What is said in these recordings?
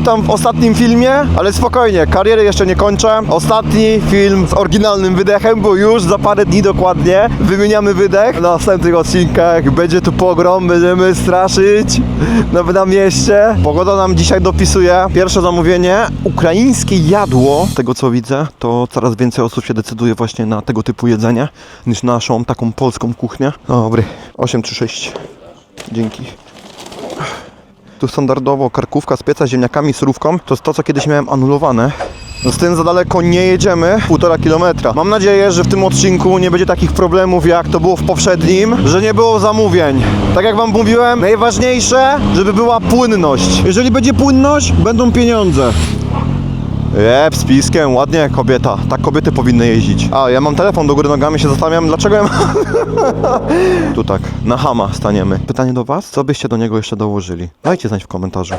witam w ostatnim filmie, ale spokojnie, kariery jeszcze nie kończę. Ostatni film z oryginalnym wydechem, bo już za parę dni dokładnie wymieniamy wydech. Na następnych odcinkach będzie tu pogrom, będziemy straszyć na, na mieście. Pogoda nam dzisiaj dopisuje. Pierwsze zamówienie, ukraińskie jadło. Z tego co widzę, to coraz więcej osób się decyduje właśnie na tego typu jedzenie, niż naszą taką polską kuchnię. Dobry, 8 czy 6. Dzięki. Tu standardowo karkówka z pieca ziemniakami, surówką. To jest to, co kiedyś miałem anulowane. Z tym za daleko nie jedziemy, półtora kilometra. Mam nadzieję, że w tym odcinku nie będzie takich problemów, jak to było w poprzednim, że nie było zamówień. Tak jak wam mówiłem, najważniejsze, żeby była płynność. Jeżeli będzie płynność, będą pieniądze. Jep, z piskiem, ładnie kobieta. Tak kobiety powinny jeździć. A, ja mam telefon do góry nogami, się zastanawiam, dlaczego ja mam... tu tak, na hama staniemy. Pytanie do was, co byście do niego jeszcze dołożyli? Dajcie znać w komentarzu.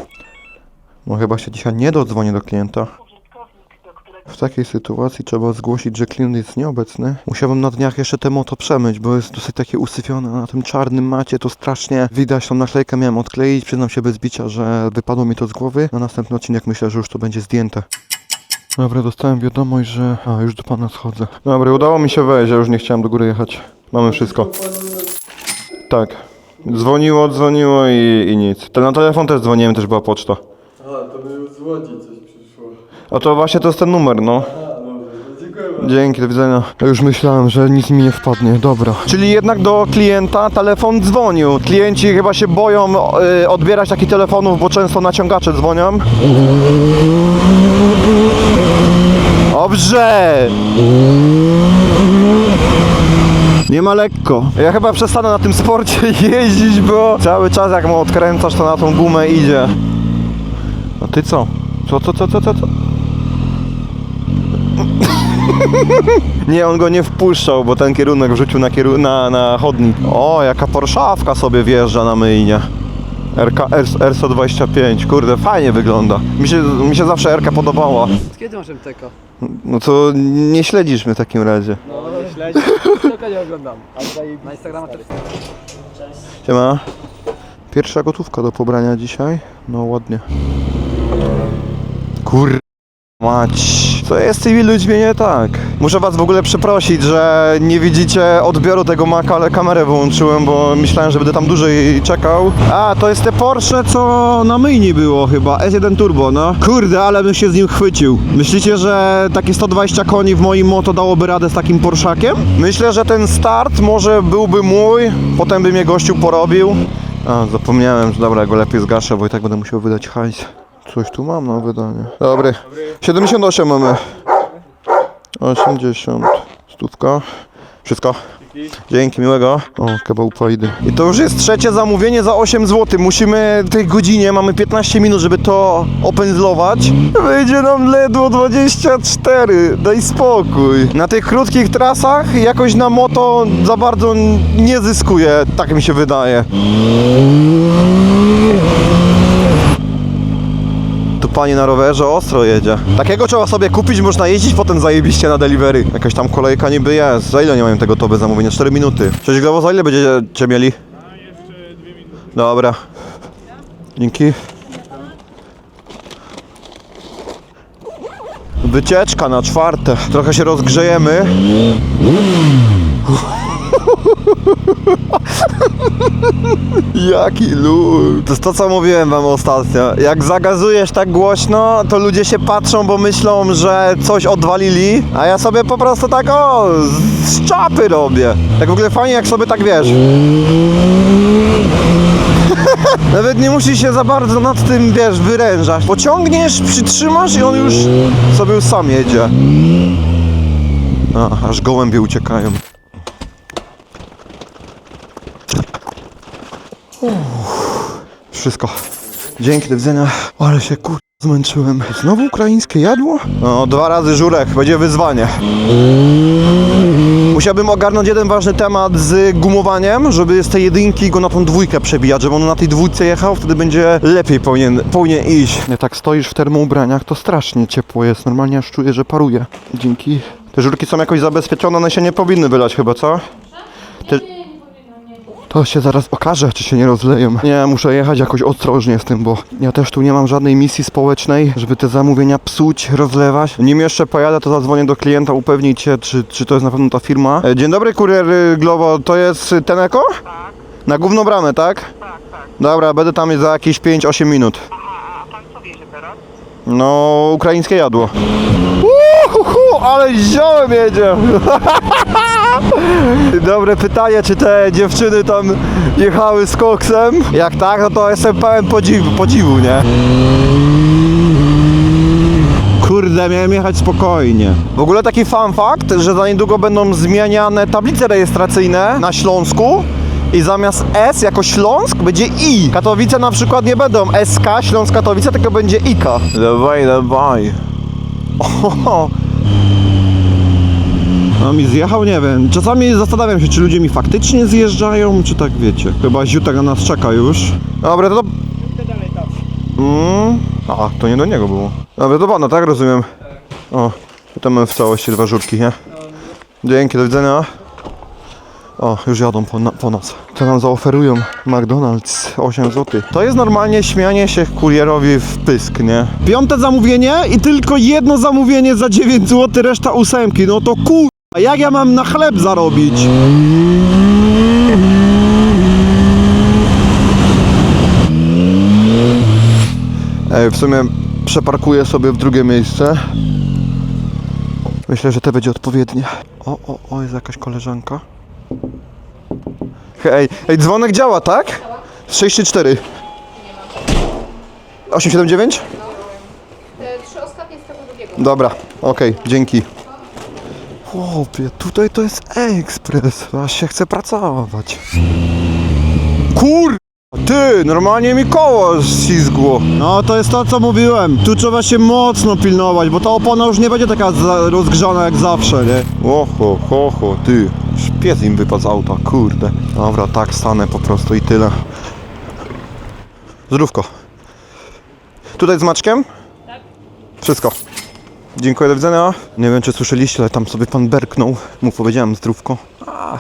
No chyba się dzisiaj nie dodzwonię do klienta. W takiej sytuacji trzeba zgłosić, że klient jest nieobecny. Musiałbym na dniach jeszcze te moto przemyć, bo jest dosyć takie usyfione na tym czarnym macie, to strasznie widać, tą naklejkę miałem odkleić, przyznam się bez bicia, że wypadło mi to z głowy. Na następny odcinek myślę, że już to będzie zdjęte. Dobra, dostałem wiadomość, że... A, już do pana schodzę. Dobra, udało mi się wejść, ja już nie chciałem do góry jechać. Mamy wszystko. Tak. Dzwoniło, dzwoniło i, i nic. Te- Na telefon też dzwoniłem, też była poczta. A, to by z Łodzi coś przyszło. A to właśnie to jest ten numer, no. A, dobrze, no dziękuję bardzo. Dzięki, do widzenia. Ja już myślałem, że nic mi nie wpadnie, dobra. Czyli jednak do klienta telefon dzwonił. Klienci chyba się boją y, odbierać takich telefonów, bo często naciągacze dzwonią. Dobrze! Nie ma lekko. Ja chyba przestanę na tym sporcie jeździć, bo cały czas jak mu odkręcasz, to na tą gumę idzie. A ty co? Co, co, co, co, co? co? Nie, on go nie wpuszczał, bo ten kierunek wrzucił na, kieru- na, na chodnik. O, jaka Porszawka sobie wjeżdża na myjnie. RK R, R125, kurde, fajnie wygląda. Mi się, mi się zawsze RK podobała. Kiedy masz MTK? No to nie śledzisz mnie w takim razie. No, nie śledzi. Tylko nie oglądam. Na Instagrama też. Siema. Pierwsza gotówka do pobrania dzisiaj. No ładnie. Kur... Mać. Co jest z tymi ludźmi nie tak? Muszę was w ogóle przeprosić, że nie widzicie odbioru tego maka, ale kamerę wyłączyłem, bo myślałem, że będę tam dłużej czekał. A, to jest te Porsche, co na myjni było chyba. S1 Turbo, no. Kurde, ale bym się z nim chwycił. Myślicie, że takie 120 koni w moim moto dałoby radę z takim Porszakiem? Myślę, że ten start może byłby mój, potem by mnie gościu porobił. A, zapomniałem, że dobra, go lepiej zgaszę, bo i tak będę musiał wydać hajs. Coś tu mam na wydanie. Dobry. 78 mamy. 80. Stówka. Wszystko. Dzięki, miłego. O, kebałpajdy. I to już jest trzecie zamówienie za 8 zł. Musimy w tej godzinie, mamy 15 minut, żeby to opędzlować. Wyjdzie nam ledwo 24. Daj spokój. Na tych krótkich trasach jakoś na moto za bardzo nie zyskuje, tak mi się wydaje. Tu pani na rowerze ostro jedzie. Takiego trzeba sobie kupić, można jeździć potem zajebiście na delivery. Jakaś tam kolejka niby jest. Za ile nie mają tego toby zamówienia? 4 minuty. Cześć Glowo, za ile będziecie mieli? Dobra. Dzięki. Wycieczka na czwarte. Trochę się rozgrzejemy. Jaki lód. To jest to, co mówiłem wam ostatnio. Jak zagazujesz tak głośno, to ludzie się patrzą, bo myślą, że coś odwalili, a ja sobie po prostu tak o, z- czapy robię. Tak w ogóle fajnie, jak sobie tak wiesz. Nawet nie musisz się za bardzo nad tym, wiesz, wyrężać. Pociągniesz, przytrzymasz i on już sobie sam jedzie. A, aż gołębie uciekają. Wszystko. Dzięki, do widzenia. Ale się kur... zmęczyłem. Znowu ukraińskie jadło? No, dwa razy żurek, będzie wyzwanie. Musiałbym ogarnąć jeden ważny temat z gumowaniem, żeby z tej jedynki go na tą dwójkę przebijać, żeby on na tej dwójce jechał, wtedy będzie lepiej powinien, powinien iść. Jak tak stoisz w termoubraniach, to strasznie ciepło jest. Normalnie aż czuję, że paruje. Dzięki. Te żurki są jakoś zabezpieczone, one się nie powinny wylać chyba, co? Te... To się zaraz okaże, czy się nie rozleją. Nie, muszę jechać jakoś ostrożnie z tym, bo ja też tu nie mam żadnej misji społecznej, żeby te zamówienia psuć, rozlewać. Nim jeszcze pojadę, to zadzwonię do klienta, upewnić się, czy, czy to jest na pewno ta firma. E, Dzień dobry, kurier y, Glovo, to jest Teneko? Tak, Na główną bramę, tak? tak, tak. Dobra, będę tam za jakieś 5-8 minut. Aha, a pan co wiezie teraz? No, ukraińskie jadło. Ale ziołem jedzie. Dobre pytanie, czy te dziewczyny tam jechały z koksem? Jak tak, no to jestem pełen podziwu, podziwu nie? Kurde, miałem jechać spokojnie. W ogóle taki fun fact, że za niedługo będą zmieniane tablice rejestracyjne na Śląsku i zamiast S jako Śląsk będzie I. Katowice na przykład nie będą SK, Śląsk Katowice, tylko będzie IKA. Dawaj, dawaj. Oho. No mi zjechał, nie wiem. Czasami zastanawiam się, czy ludzie mi faktycznie zjeżdżają, czy tak wiecie. Chyba Ziutek na nas czeka już. Dobra, to... Mm. A, to nie do niego było. Dobra, do pana, tak? Rozumiem. O, to mamy w całości dwa żurki, nie? Dzięki, do widzenia. O, już jadą po, na, po nas. Co nam zaoferują? McDonald's, 8 zł. To jest normalnie śmianie się kurierowi w pysk, nie? Piąte zamówienie i tylko jedno zamówienie za 9 zł, reszta ósemki. No to kur... A jak ja mam na chleb zarobić? Ej, w sumie przeparkuję sobie w drugie miejsce. Myślę, że to będzie odpowiednie. O, o, o, jest jakaś koleżanka. Hej, ej, dzwonek działa, tak? 64. 879? Te trzy ostatnie z tego drugiego. Dobra, okej, dzięki. Chłopie, tutaj to jest ekspres. Aż się chce pracować. Kur... Ty, normalnie mi koło ślizgło. No to jest to, co mówiłem. Tu trzeba się mocno pilnować, bo ta opona już nie będzie taka za- rozgrzana jak zawsze, nie? Oho, ho, ho, ty. Szpiec im wypadł z auta, kurde. Dobra, tak stanę po prostu i tyle. Zdrówko. Tutaj z maczkiem? Wszystko. Dziękuję, do widzenia. Nie wiem, czy słyszeliście, ale tam sobie pan berknął. Mu powiedziałem zdrówko. A,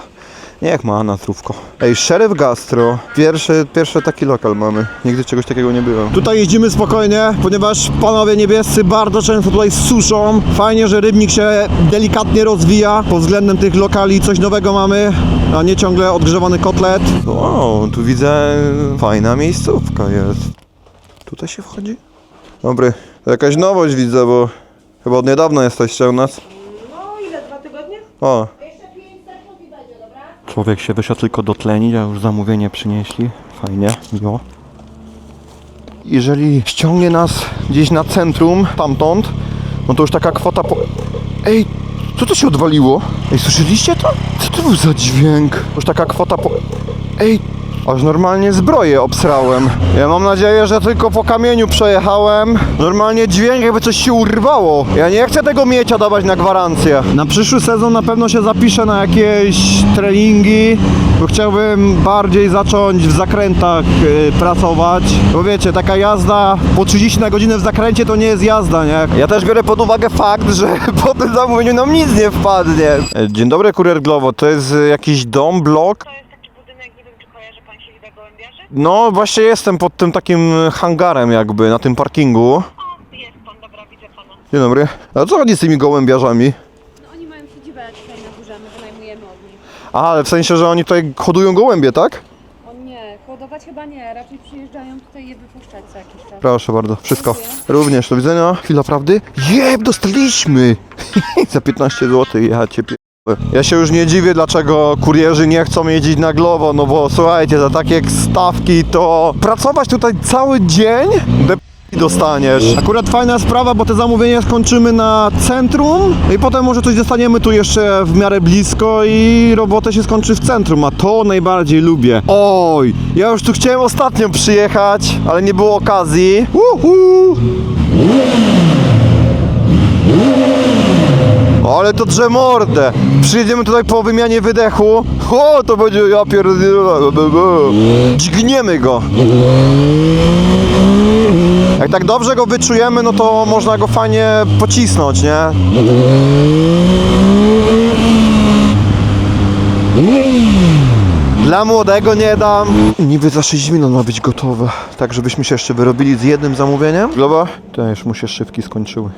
niech ma na zdrówko. Ej, Sheriff Gastro. Pierwszy, pierwszy taki lokal mamy. Nigdy czegoś takiego nie było. Tutaj jeździmy spokojnie, ponieważ panowie niebiescy bardzo często tutaj suszą. Fajnie, że rybnik się delikatnie rozwija. Pod względem tych lokali coś nowego mamy, a nie ciągle odgrzewany kotlet. O, tu widzę fajna miejscówka jest. Tutaj się wchodzi? Dobry. To jakaś nowość widzę, bo chyba od niedawna jesteście u nas. No ile, dwa tygodnie? O, Jeszcze 5 sekund i będzie, dobra? Człowiek się wyszedł tylko dotlenić, a już zamówienie przynieśli. Fajnie, miło. Jeżeli ściągnie nas gdzieś na centrum, tamtąd, no to już taka kwota po... Ej, co to się odwaliło? Ej, słyszeliście to? Co to był za dźwięk? Już taka kwota po... Ej, aż normalnie zbroję obsrałem. Ja mam nadzieję, że tylko po kamieniu przejechałem. Normalnie dźwięk jakby coś się urwało. Ja nie chcę tego miecia dawać na gwarancję. Na przyszły sezon na pewno się zapiszę na jakieś treningi, bo chciałbym bardziej zacząć w zakrętach y, pracować. Bo wiecie, taka jazda po 30 na godzinę w zakręcie to nie jest jazda, nie? Ja też biorę pod uwagę fakt, że po tym zamówieniu nam nic nie wpadnie. Dzień dobry, kurier Glovo. To jest y, jakiś dom, blok? To jest taki budynek, nie wiem czy kojarzy pan się widać gołębiarzy? No, właśnie jestem pod tym takim hangarem jakby, na tym parkingu. O, jest pan, dobra, widzę pana. Dzień dobry. A co chodzi z tymi gołębiarzami? No oni mają siedzibę tutaj na górze, my wynajmujemy od nich. A, ale w sensie, że oni tutaj hodują gołębie, tak? O nie, hodować chyba nie, raczej przyjeżdżają tutaj je wypuszczać co jakiś czas. Proszę bardzo, wszystko. Dziękuję. Również, do widzenia. Chwila prawdy. Jeb, dostaliśmy! Za 15 zł jechacie p... Ja się już nie dziwię, dlaczego kurierzy nie chcą jeździć na Glovo, no bo słuchajcie, za takie stawki to pracować tutaj cały dzień? De p- dostaniesz. Akurat fajna sprawa, bo te zamówienia skończymy na centrum i potem może coś dostaniemy tu jeszcze w miarę blisko i robotę się skończy w centrum, a to najbardziej lubię. Oj, ja już tu chciałem ostatnio przyjechać, ale nie było okazji. Uhu. Ale to drze mordę. Przyjedziemy tutaj po wymianie wydechu. O, to będzie ja pierdolę. Dźgniemy go. Jak tak dobrze go wyczujemy, no to można go fajnie pocisnąć, nie? Dla młodego nie dam. Niby za 6 minut ma być gotowe. Tak, żebyśmy się jeszcze wyrobili z jednym zamówieniem. Globa? To już mu się szybki skończyły.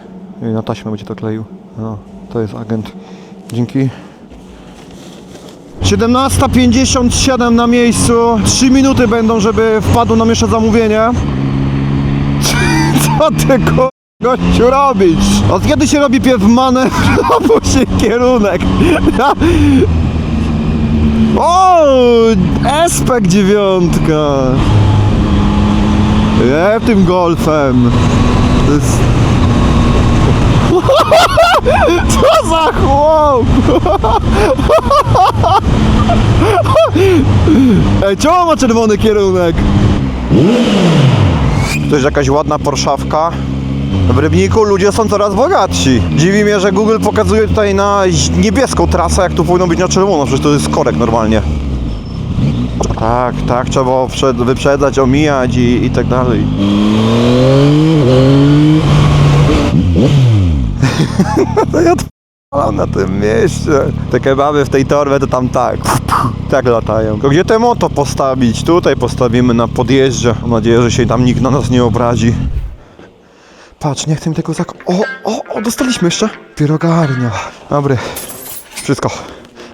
I na taśmę będzie to kleił. No, to jest agent. Dzięki. 17.57 na miejscu. 3 minuty będą, żeby wpadło nam jeszcze zamówienie. Co ty ko... Gościu robisz? Od kiedy się robi pierw manewr, a później kierunek? O, Espek dziewiątka. Nie, tym golfem. To jest... Co za chłop? Ej, czemu ma czerwony kierunek? To jest jakaś ładna porszawka. W Rybniku ludzie są coraz bogatsi. Dziwi mnie, że Google pokazuje tutaj na niebieską trasę, jak tu powinno być na czerwono, przecież to jest korek normalnie. Tak, tak, trzeba wyprzedzać, omijać i, i tak dalej. to ja odpalam na tym mieście. Te kebaby w tej torbie to tam tak, tak latają. Gdzie te moto postawić? Tutaj postawimy na podjeździe. Mam nadzieję, że się tam nikt na nas nie obrazi. Patrz, nie chcę mi tego zak... O, o, o, dostaliśmy jeszcze. Pierogarnia. Dobry. Wszystko.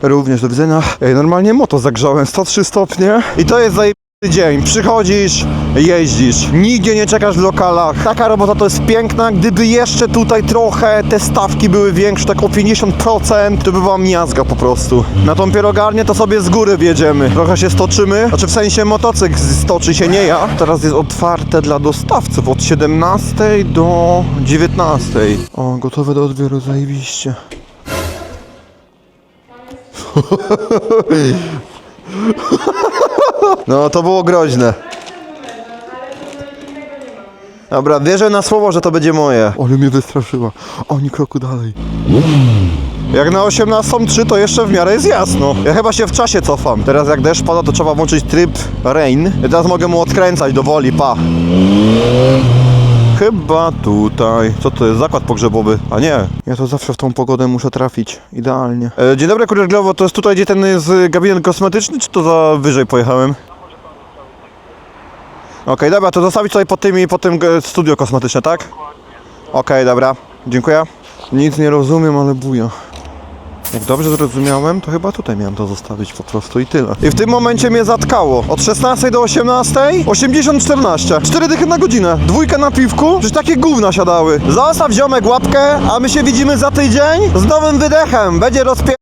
Również do widzenia. Ej, normalnie moto zagrzałem 103 stopnie. I to jest zajebisty dzień. Przychodzisz, jeździsz. Nigdzie nie czekasz w lokalach. Taka robota to jest piękna. Gdyby jeszcze tutaj trochę te stawki były większe, tak o 50%, to by była miazga po prostu. Na tą pierogarnię to sobie z góry wjedziemy. Trochę się stoczymy. Znaczy w sensie motocykl stoczy się, nie ja. Teraz jest otwarte dla dostawców od 17 do 19. O, gotowe do odbioru, zajebiście. No, to było groźne. Dobra, wierzę na słowo, że to będzie moje. Ale mnie wystraszyła. Oni kroku dalej. Jak na 18.3 to jeszcze w miarę jest jasno. Ja chyba się w czasie cofam. Teraz jak deszcz pada, to trzeba włączyć tryb rain. I teraz mogę mu odkręcać do woli, pa. Chyba tutaj. Co to jest? Zakład pogrzebowy. A nie. Ja to zawsze w tą pogodę muszę trafić. Idealnie. E, dzień dobry, kurier Glovo. To jest tutaj, gdzie ten jest gabinet kosmetyczny, czy to za wyżej pojechałem? Okej, dobra, to zostawić tutaj pod tymi, pod tym e, studio kosmetyczne, tak? Okej, dobra. Dziękuję. Nic nie rozumiem, ale buja. Jak dobrze zrozumiałem, to chyba tutaj miałem to zostawić po prostu i tyle. I w tym momencie mnie zatkało. Od 16 do 18, 80 14. 4 dychy na godzinę. Dwójka na piwku. Przecież takie gówna siadały. Zostaw ziomek łapkę, a my się widzimy za tydzień z nowym wydechem. Będzie rozpie...